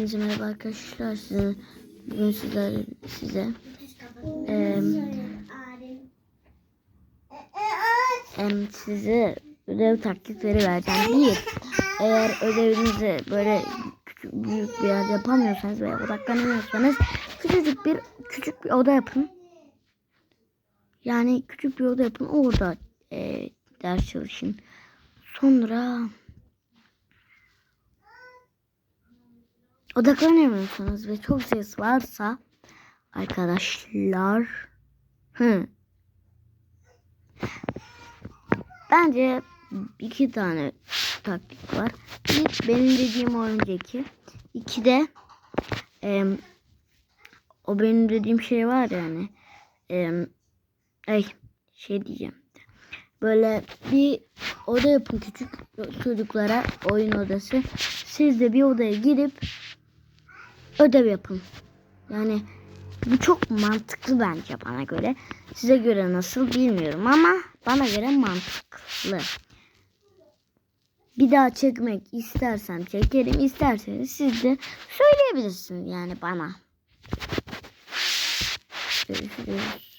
Hepinize merhaba arkadaşlar. Size, bugün sizler, size em, size ödev taktikleri vereceğim. Bir, eğer ödevinizi böyle küçük, büyük bir yerde yapamıyorsanız veya odaklanamıyorsanız küçücük bir küçük bir oda yapın. Yani küçük bir oda yapın. Orada e, ders çalışın. Sonra odaklanamıyorsanız ve çok ses varsa arkadaşlar hı, bence iki tane taktik var. Bir benim dediğim o önceki. İki de em, o benim dediğim şey var yani. Em, ay şey diyeceğim. Böyle bir oda yapın küçük çocuklara oyun odası. Siz de bir odaya girip ödev yapın. Yani bu çok mantıklı bence bana göre. Size göre nasıl bilmiyorum ama bana göre mantıklı. Bir daha çekmek istersem çekerim. isterseniz siz de söyleyebilirsiniz yani bana. Görüşürüz.